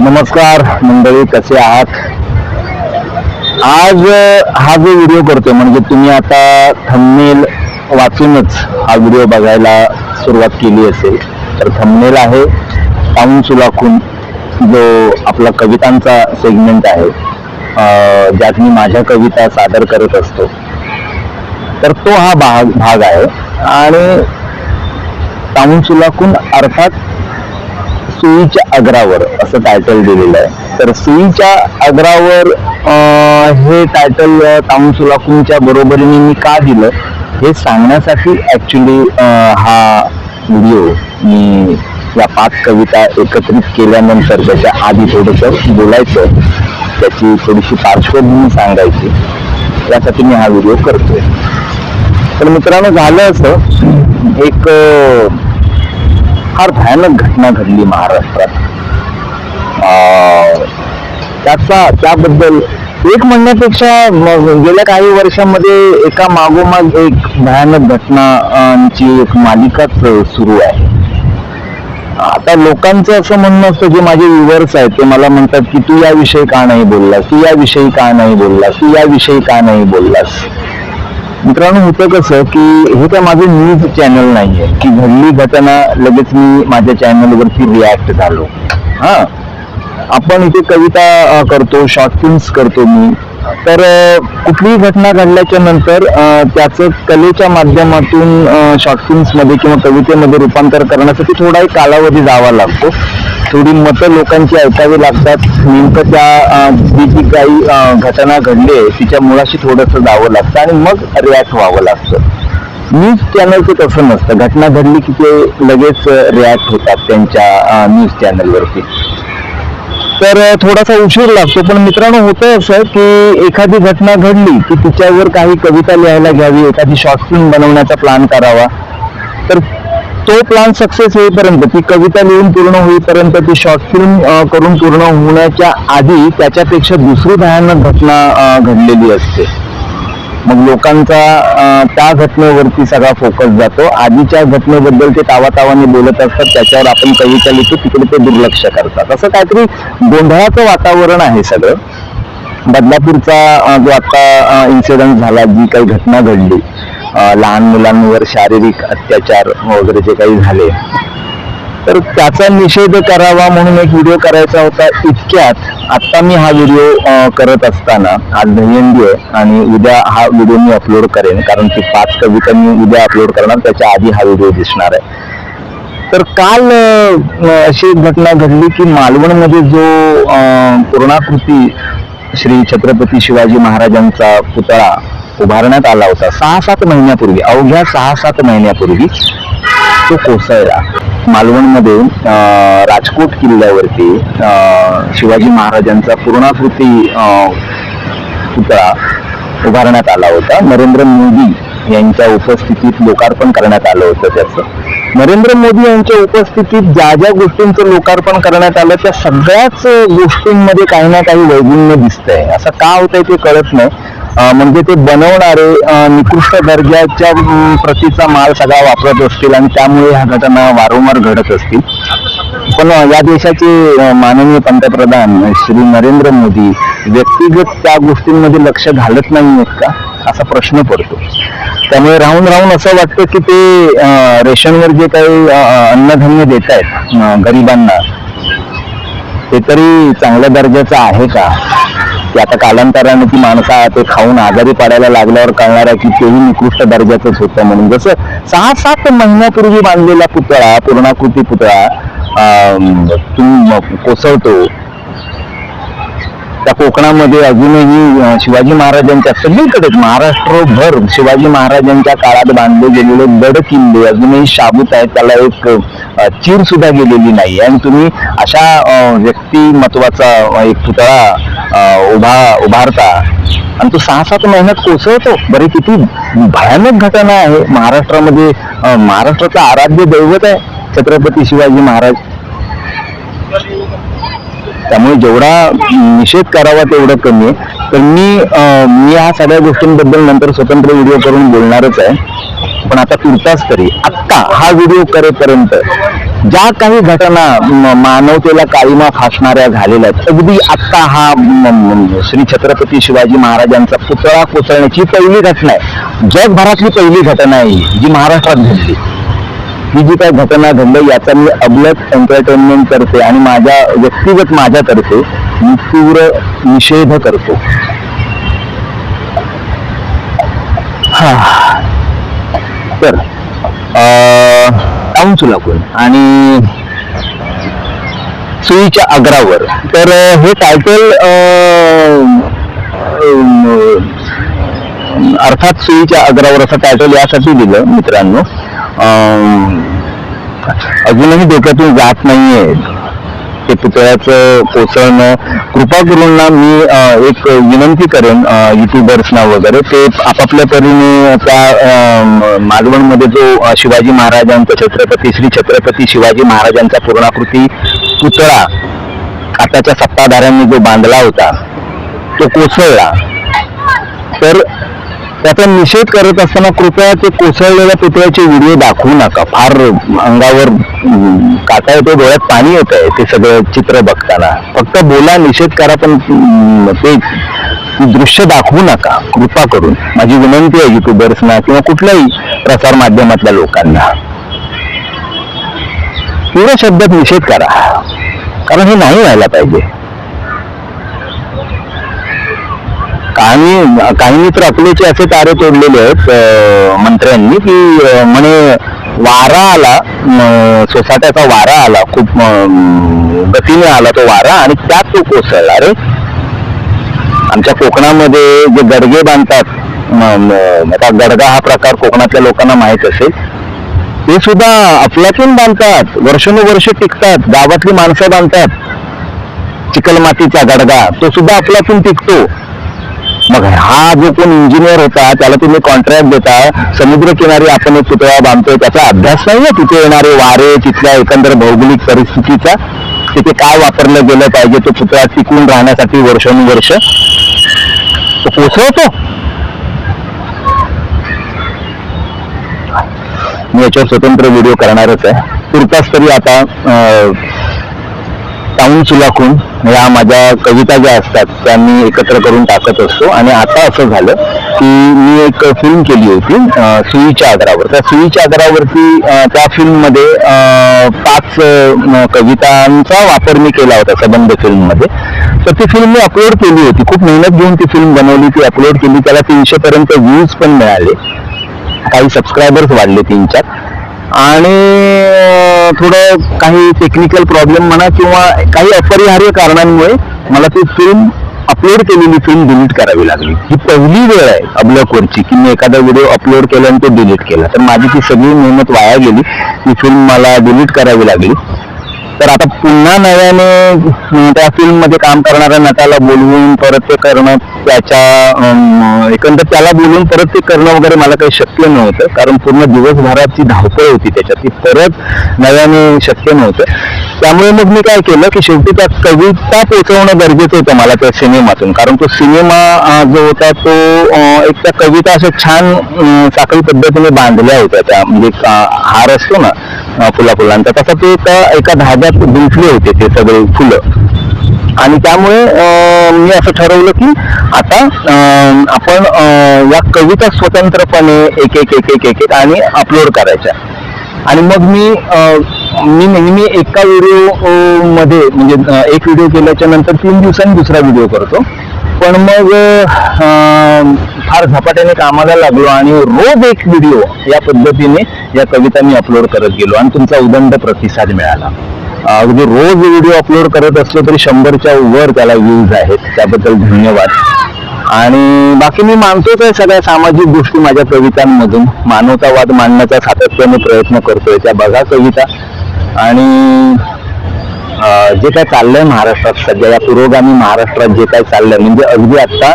नमस्कार मंडळी कसे आहात? आज हा जो व्हिडिओ करतोय म्हणजे तुम्ही आता थंबनेल वाचूनच हा व्हिडिओ बघायला सुरुवात केली असेल. तर थंबनेल आहे पाऊन सुलाखून जो आपला कवितांचा सेगमेंट आहे ज्यात मी माझ्या कविता सादर करत असतो. तर तो हा भाग भाग आहे. आणि पाऊन सुलाखून अर्थात सुईच्या अग्रावर असं टायटल दिलेलं आहे. तर सुईच्या आग्रावर हे टायटल तामसुलाकूंच्या बरोबरीने मी का दिलं हे सांगण्यासाठी ॲक्च्युली हा व्हिडिओ मी या पाच कविता एकत्रित केल्यानंतर त्याच्या आधी थोडंसं बोलायचं त्याची थोडीशी पार्श्वभूमी सांगायची. यासाठी मी हा व्हिडिओ करतोय. तर मित्रांनो झालं असं एक फार भयानक घटना घडली महाराष्ट्रात. त्याचा त्याबद्दल एक म्हणण्यापेक्षा गेल्या काही वर्षांमध्ये एका मागोमाग एक भयानक घटनांची एक मालिकाच सुरू आहे. आता लोकांचं असं म्हणणं असतं जे माझे व्ह्युअर्स आहेत ते मला म्हणतात की तू याविषयी का नाही बोललास? तू याविषयी का नाही बोललास? तू याविषयी का नाही बोललास? मित्रांनो होतं कसं की हे काय माझं न्यूज चॅनल नाहीये की घडली घटना लगेच मी माझ्या चॅनलवरती रिॲक्ट झालो. हां. आपण इथे कविता करतो शॉर्ट फिल्म्स करतो मी. तर कुठलीही घटना घडल्याच्या नंतर त्याचं कलेच्या माध्यमातून शॉर्ट फिल्म्समध्ये किंवा कवितेमध्ये रूपांतर करण्यासाठी थोडा एक कालावधी जावा लागतो. थोडी मतं लोकांची ऐकावी लागतात. नेमकं त्या जी जी काही घटना घडली आहे तिच्या मुळाशी थोडंसं जावं लागतं आणि मग रिॲक्ट व्हावं लागतं. न्यूज चॅनलचं तसं नसतं. घटना घडली की ते लगेच रिॲक्ट होतात त्यांच्या न्यूज चॅनलवरती. तर थोडासा उशीर लागतो पण मित्रांनो होतं असं की एखादी घटना घडली की तिच्यावर काही कविता लिहायला घ्यावी एखादी शॉर्ट फिल्म बनवण्याचा प्लॅन करावा तर तो प्लॅन सक्सेस होईपर्यंत ती कविता लिहून पूर्ण होईपर्यंत ती शॉर्ट फिल्म करून पूर्ण होण्याच्या आधी त्याच्यापेक्षा दुसरी भयानक घटना घडलेली असते. मग लोकांचा त्या घटनेवरती सगळा फोकस जातो. आधीच्या घटनेबद्दल ते तावातावाने बोलत असतात त्याच्यावर आपण कविता लिहितो तिकडे ते दुर्लक्ष करतात. असं काहीतरी गोंधळाचं वातावरण आहे सगळं. बदलापूरचा जो आता इन्सिडेंट झाला जी काही घटना घडली लहान मुलांवर शारीरिक अत्याचार वगैरे जे काही झाले तर त्याचा निषेध करावा म्हणून एक व्हिडिओ करायचा होता. इतक्यात आत्ता मी हा व्हिडिओ करत असताना आज दहीहंडी आहे आणि उद्या हा व्हिडिओ मी अपलोड करेन. कारण ती पाच कविता मी उद्या अपलोड करणार त्याच्या आधी हा व्हिडिओ दिसणार आहे. तर काल अशी एक घटना घडली की मालवणमध्ये जो पूर्णाकृती श्री छत्रपती शिवाजी महाराजांचा पुतळा उभारण्यात आला होता सहा सात महिन्यापूर्वी अवघ्या सहा सात महिन्यापूर्वी तो कोसळला. मालवणमध्ये राजकोट किल्ल्यावरती शिवाजी महाराजांचा पूर्णाकृती पुतळा उभारण्यात आला होता. नरेंद्र मोदी यांच्या उपस्थितीत लोकार्पण करण्यात आलं होतं त्याचं. नरेंद्र मोदी यांच्या उपस्थितीत ज्या ज्या गोष्टींचं लोकार्पण करण्यात आलं त्या सगळ्याच गोष्टींमध्ये काही ना काही वैगुण्य दिसतंय. असं का होतंय ते कळत नाही. म्हणजे ते बनवणारे निकृष्ट दर्जाच्या प्रतीचा माल सगळा वापरत असतील आणि त्यामुळे ह्या घटना वारंवार घडत असतील. पण या देशाचे माननीय पंतप्रधान श्री नरेंद्र मोदी व्यक्तिगत त्या गोष्टींमध्ये लक्ष घालत नाही आहेत का? असा प्रश्न पडतो. त्यामुळे राहून राहून असं वाटतं की ते रेशनवर जे काही अन्नधान्य देत आहेत गरिबांना ते तरी चांगल्या दर्जाचं आहे का? की आता कालांतराने ती माणसं ते खाऊन आजारी पडायला लागल्यावर कळणार आहे की तेही निकृष्ट दर्जाचंच होतं. म्हणून जसं सहा सात महिन्यापूर्वी बांधलेला पुतळा पूर्णाकृती पुतळा तुम्ही तू कोसळतो त्या कोकणामध्ये अजूनही शिवाजी महाराजांच्या सगळीकडेच महाराष्ट्रभर शिवाजी महाराजांच्या काळात बांधले गेलेले गड किल्ले अजूनही शाबूत आहेत त्याला एक चीर सुद्धा गेलेली नाही. आणि तुम्ही अशा व्यक्तिमत्वाचा एक पुतळा उभा उभारता आणि तो सहा सात महिन्यात कोसळतो. बरे किती भयानक घटना आहे. महाराष्ट्रामध्ये महाराष्ट्राचं आराध्य दैवत आहे छत्रपती शिवाजी महाराज. त्यामुळे जेवढा निषेध करावा तेवढं कमी आहे. तर मी मी ह्या सगळ्या गोष्टींबद्दल नंतर स्वतंत्र व्हिडिओ करून बोलणारच आहे. पण आता तुर्तास तरी. आत्ता हा व्हिडिओ करेपर्यंत ज्या काही घटना म- मानवतेला काळीमा फासणाऱ्या झालेल्या आहेत अगदी आत्ता हा श्री छत्रपती शिवाजी महाराजांचा पुतळा कोसळण्याची पहिली घटना आहे. जगभरातली पहिली घटना आहे जी महाराष्ट्रात घडली. ही जी काही घटना घडली याचा मी अबलक एंटरटेनमेंट करते आणि माझ्या व्यक्तिगत माझ्यातर्फे मी तीव्र निषेध करतो. हा. तर टाऊन कोण? आणि सुईच्या आग्रावर तर हे टायटल अर्थात सुईच्या आग्रावर असं टायटल यासाठी दिलं मित्रांनो. अजूनही डोक्यातून जात नाहीये. ते पुतळ्याचं कोसळणं. कृपा गुरूंना मी एक विनंती करेन युट्यूबर्सना वगैरे. ते आपापल्या परीने त्या मालवणमध्ये जो शिवाजी महाराजांचा छत्रपती श्री छत्रपती शिवाजी महाराजांचा पूर्णाकृती पुतळा आताच्या सत्ताधाऱ्यांनी जो बांधला होता तो कोसळला. तर त्याचा निषेध करत असताना कृपया ते कोसळलेल्या पुतळ्याचे व्हिडिओ दाखवू नका. फार अंगावर काका काटा येतो डोळ्यात पाणी येत आहे ते सगळं चित्र बघताना. फक्त बोला निषेध करा पण ते दृश्य दाखवू नका. कृपा करून. माझी विनंती आहे युट्यूबर्सना किंवा कुठल्याही प्रसार माध्यमातल्या लोकांना. पूर्ण शब्दात निषेध करा. कारण हे नाही व्हायला पाहिजे. काही काही तर अकलेचे असे तारे तोडलेले आहेत मंत्र्यांनी की म्हणे वारा आला सोसाट्याचा वारा आला खूप गतीने आला तो वारा आणि त्यात तो कोसळला. रे आमच्या कोकणामध्ये जे गडगे बांधतात आता गडगा हा प्रकार कोकणातल्या लोकांना माहीत असेल ते सुद्धा अफलातून बांधतात वर्षानुवर्ष टिकतात गावातली माणसं बांधतात. चिकलमातीचा गडगा तो सुद्धा अफलातून टिकतो. मग हा जो कोण इंजिनियर होता त्याला तुम्ही कॉन्ट्रॅक्ट देता समुद्र किनारी आपण एक पुतळा बांधतोय त्याचा अभ्यास नाही आहे? तिथे येणारे वारे तिथल्या एकंदर भौगोलिक परिस्थितीचा तिथे काय वापरलं गेलं पाहिजे तो पुतळा टिकून राहण्यासाठी वर्षानुवर्ष? तो पोचवतो मी याच्यावर स्वतंत्र व्हिडिओ करणारच आहे. तुर्तास तरी आता अं, टाऊन चुलाकून या माझ्या कविता ज्या असतात त्या मी एकत्र करून टाकत असतो. आणि आता असं झालं की मी एक फिल्म केली होती सुईच्या आधारावर. त्या सुईच्या आधारावरती त्या फिल्ममध्ये पाच कवितांचा वापर मी केला होता सबंध फिल्ममध्ये तर ती फिल्म मी अपलोड केली होती. खूप मेहनत घेऊन ती फिल्म बनवली ती अपलोड केली. त्याला तीनशेपर्यंत व्ह्यूज पण मिळाले. काही सबस्क्रायबर्स वाढले तीन चार आणि थोडं काही टेक्निकल प्रॉब्लेम म्हणा किंवा काही अपरिहार्य कारणांमुळे मला ती फिल्म अपलोड केलेली फिल्म डिलीट करावी लागली. ही पहिली वेळ आहे अबलकवरची की मी एखादा व्हिडिओ अपलोड केला आणि तो डिलीट केला. तर माझी ती सगळी मेहनत वाया गेली. ती फिल्म मला डिलीट करावी लागली. तर आता पुन्हा नव्याने त्या फिल्ममध्ये काम करणाऱ्या नटाला बोलवून परत ते करणं त्याच्या एकंदर त्याला बोलवून परत ते करणं वगैरे मला काही शक्य नव्हतं. कारण पूर्ण दिवसभराची धावपळ होती त्याच्यात. ती परत नव्याने शक्य नव्हतं. त्यामुळे मग मी काय केलं की शेवटी त्या कविता पोचवणं गरजेचं होतं मला त्या सिनेमातून. कारण तो सिनेमा जो होता तो एक त्या कविता असं छान साखळी पद्धतीने बांधल्या होत्या त्या. म्हणजे हार असतो ना फुला फुलांचा तसा ते एका एका धाग्यात गुंफले होते ते सगळे फुलं. आणि त्यामुळे मी असं ठरवलं की आता आपण या कविता स्वतंत्रपणे एक एक एक एक एक एक आणि अपलोड करायच्या. आणि मग मी मी नेहमी एका व्हिडिओमध्ये म्हणजे एक व्हिडिओ केल्याच्यानंतर तीन दिवसांनी दुसरा व्हिडिओ करतो. पण मग फार झपाट्याने कामाला लागलो आणि रोज एक व्हिडिओ या पद्धतीने या कविता मी अपलोड करत गेलो आणि तुमचा उदंड प्रतिसाद मिळाला. अगदी म्हणजे रोज व्हिडिओ अपलोड करत असलो तरी शंभरच्या वर त्याला व्ह्यूज आहेत. त्याबद्दल धन्यवाद. आणि बाकी मी मानतोच आहे सगळ्या सामाजिक गोष्टी माझ्या कवितांमधून. मानवतावाद मांडण्याचा सातत्याने प्रयत्न करतोय त्या. बघा कविता. आणि जे काय चाललंय महाराष्ट्रात सध्या या पुरोगामी महाराष्ट्रात जे काय चाललंय म्हणजे अगदी आत्ता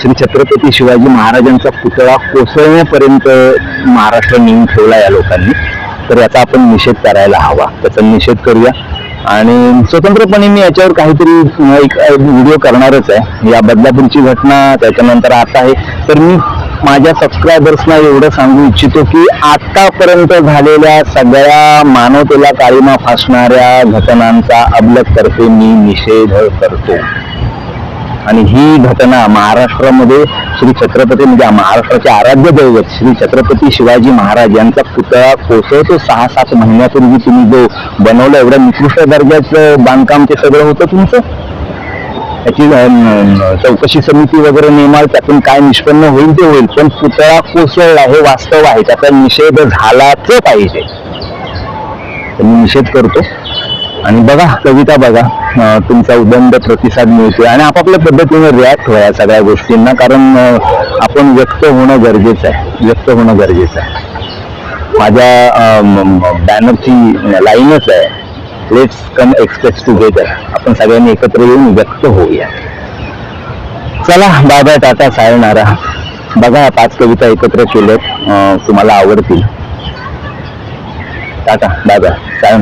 श्री छत्रपती शिवाजी महाराजांचा पुतळा कोसळण्यापर्यंत महाराष्ट्र नेऊन ठेवला या लोकांनी. तर याचा आपण निषेध करायला हवा. त्याचा निषेध करूया. आणि स्वतंत्रपणे मी याच्यावर काहीतरी एक व्हिडिओ करणारच आहे. या बदलापूरची घटना त्याच्यानंतर आता आहे. तर मी माझ्या सबस्क्रायबर्सना एवढं सांगू इच्छितो की आतापर्यंत झालेल्या सगळ्या मानवतेला काळीमा फासणाऱ्या घटनांचा अबलतर्फे मी निषेध करतो. आणि ही घटना महाराष्ट्रामध्ये श्री छत्रपती म्हणजे महाराष्ट्राचे आराध्य दैवत श्री छत्रपती शिवाजी महाराज यांचा पुतळा कोसळतो सहा सात महिन्यापूर्वी तुम्ही जो बनवलं एवढं निकृष्ट दर्जाचं बांधकाम ते सगळं होतं तुमचं? त्याची चौकशी समिती वगैरे नेमाल त्यातून काय निष्पन्न होईल ते होईल. पण पुतळा कोसळला हे वास्तव आहे. त्याचा निषेध झालाच पाहिजे. मी निषेध करतो. आणि बघा कविता बघा. तुमचा उदंड प्रतिसाद मिळतोय. आणि आपापल्या पद्धतीने रिॲक्ट व्हा या सगळ्या गोष्टींना कारण आपण व्यक्त होणं गरजेचं आहे. व्यक्त होणं गरजेचं आहे. माझ्या बॅनरची लाईनच आहे. लेट्स कम एक्सप्रेस टुगेदर आपण सगळ्यांनी एकत्र येऊन व्यक्त होऊया. चला बाबा टाटा सायनारा. बघा पाच कविता एकत्र केल्यात. तुम्हाला आवडतील. टाटा बाबा बाय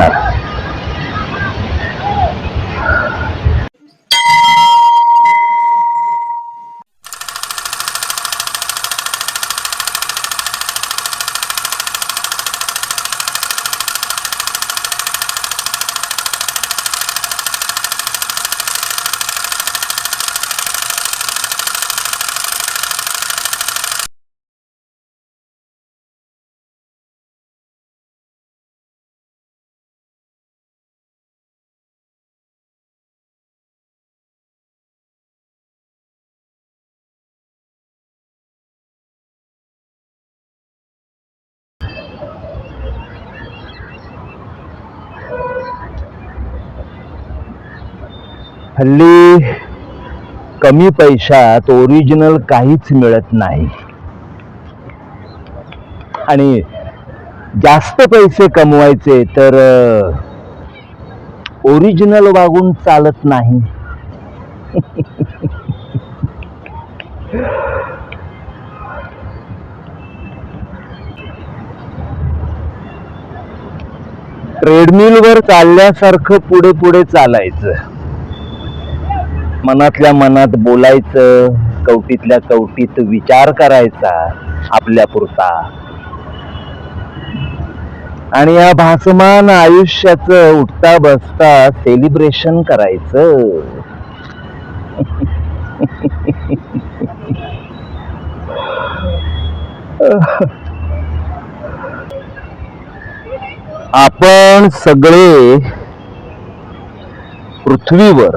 हल्ली कमी पैशात ओरिजिनल काहीच मिळत नाही. आणि जास्त पैसे कमवायचे तर ओरिजिनल वागून चालत नाही. ट्रेडमिलवर चालल्यासारखं पुढे पुढे चालायचं. मनातल्या मनात बोलायचं कवटीतल्या कवटीत विचार करायचा आपल्या पुरता. आणि या भासमान आयुष्याच उठता बसता सेलिब्रेशन करायचं. आपण सगळे पृथ्वीवर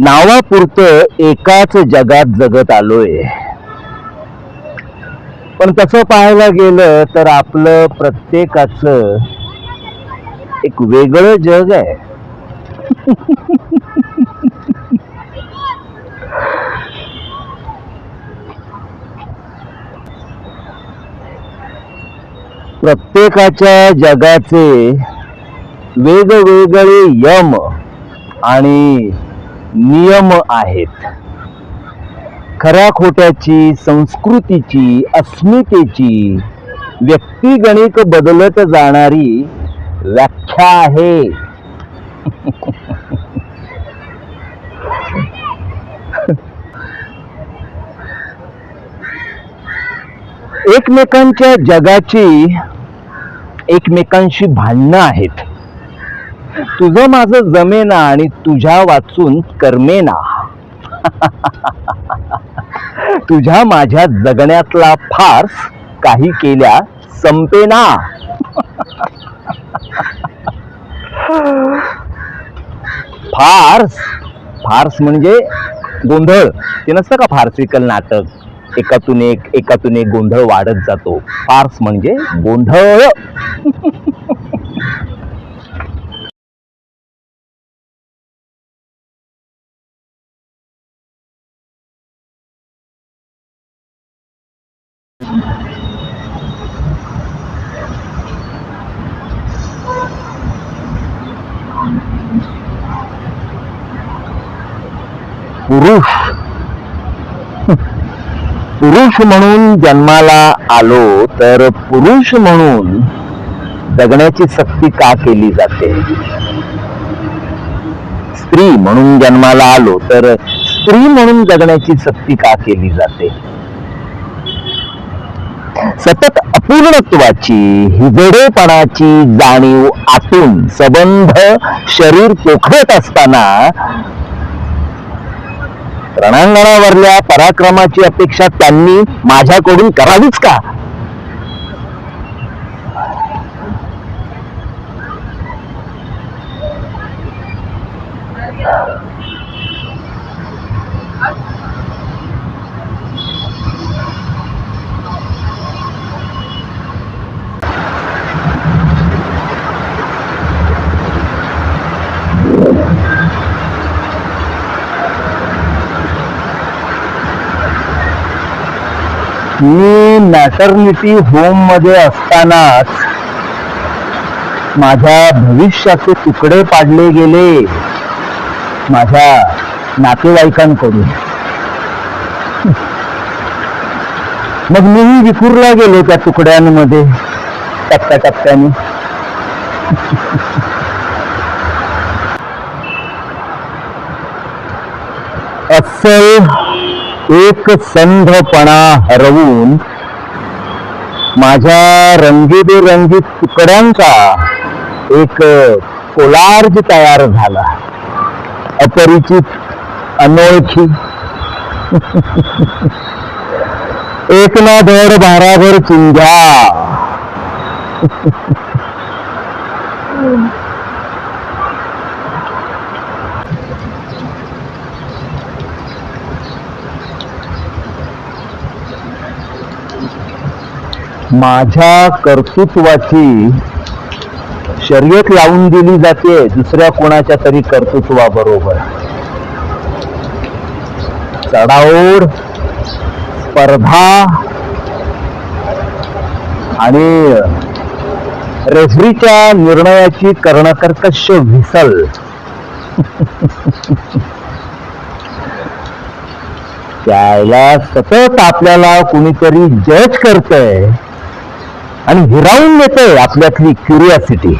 नावापुरतं एकाच जगात जगत आलोय. पण तसं पाहायला गेलं तर आपलं प्रत्येकाचं एक वेगळं जग आहे. प्रत्येकाच्या जगाचे वेगवेगळे यम आणि नियम आहेत. खऱ्या खोट्याची संस्कृतीची अस्मितेची व्यक्तिगणिक बदलत जाणारी व्याख्या आहे. एकमेकांच्या जगाची एकमेकांशी भांडणं आहेत. तुझं माझं जमेना आणि तुझ्या वाचून कर्मेना. तुझ्या माझ्या जगण्यातला फार्स काही केल्या संपेना. फार्स फार्स म्हणजे गोंधळ. ते नसतं का फार्सिकल नाटक? एकातून एक एकातून एक गोंधळ वाढत जातो. फार्स म्हणजे गोंधळ. पुरुष. पुरुष म्हणून जन्माला आलो तर पुरुष म्हणून जगण्याची सक्ती का केली जाते? स्त्री म्हणून जन्माला आलो तर स्त्री म्हणून जगण्याची सक्ती का केली जाते? सतत अपूर्णत्वाची हिजडेपणाची जाणीव आतून सबंध शरीर पोखरत असताना रणांगणावरल्या पराक्रमाची अपेक्षा त्यांनी माझ्याकडून करावीच का? मी मॅटर्निटी होममध्ये असतानाच माझ्या भविष्याचे तुकडे पाडले गेले. माझ्या नातेवाईकांकडून. मग मीही विखुरला गेलो त्या तुकड्यांमध्ये. टप्प्याटप्प्याने अस्सल एक संधपणा हरवून माझ्या रंगीबेरंगी तुकड्यांचा एक कोलार्ज तयार झाला. अपरिचित अनोळखी. एक ना धड भाराभर चिंध्या. माझ्या कर्तृत्वाची शर्यत लावून दिली जाते दुसऱ्या कोणाच्या तरी कर्तृत्वाबरोबर. चढाओढ स्पर्धा आणि रेफरीच्या निर्णयाची कर्णकर्कश विसल त्याला सतत आपल्याला कुणीतरी जज करतंय. आणि हिरावून देतंय आपल्यातली क्युरियासिटी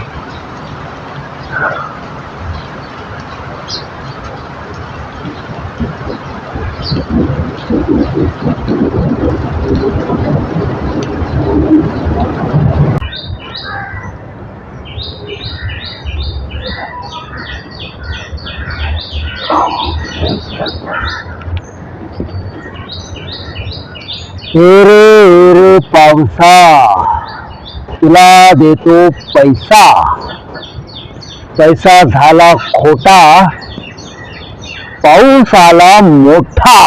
रे पावसा! तुला देतो पैसा. पैसा झाला खोटा. पाऊस आला मोठा.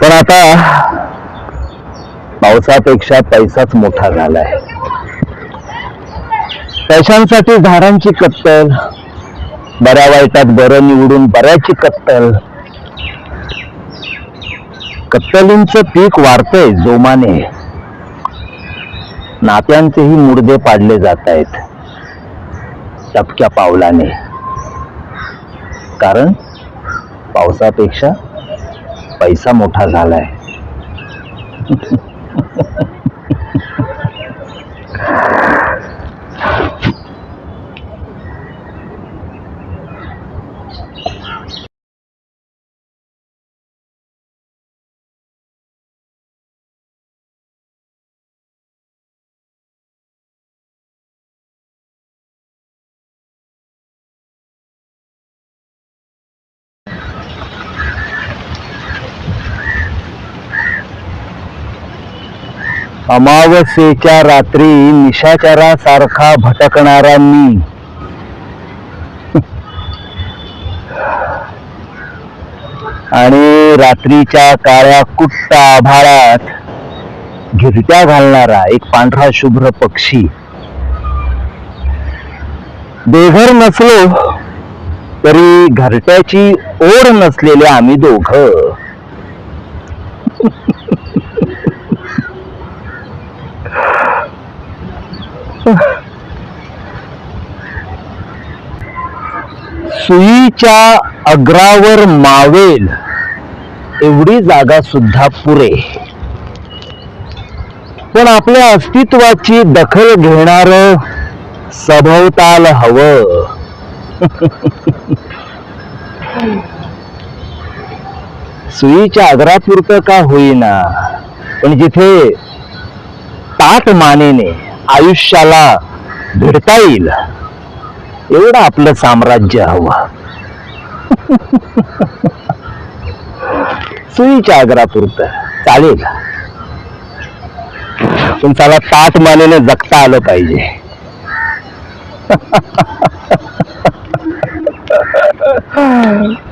पण आता पावसापेक्षा पैसाच मोठा झालाय. पैशांसाठी झाडांची कत्तल. बऱ्या वाईटात बरं निवडून बऱ्याची कत्तल. कत्तलींचं पीक वाढतंय जोमाने. नात्यांचेही मुर्दे पाडले जात आहेत टपक्या पावलाने. कारण पावसापेक्षा पैसा मोठा झालाय. अमावस्येच्या रात्री निशाचरासारखा भटकणारा मी. आणि रात्रीच्या काळ्या कुट्ट आभाळात घिरट्या घालणारा एक पांढरा शुभ्र पक्षी. बेघर नसलो तरी घरट्याची ओढ नसलेले आम्ही दोघं. सुईच्या अग्रावर मावेल एवढी जागा सुद्धा पुरे. पण आपल्या अस्तित्वाची दखल घेणार सभोवताल हवं. सुईच्या आग्रापुरतं का होईना? पण जिथे ताट मानेने आयुष्याला भिडता येईल एवढं आपलं साम्राज्य हवं. सुईच्या आग्रापुरतं. चालेल. तुमचा ताट मानेने जगता आलं पाहिजे.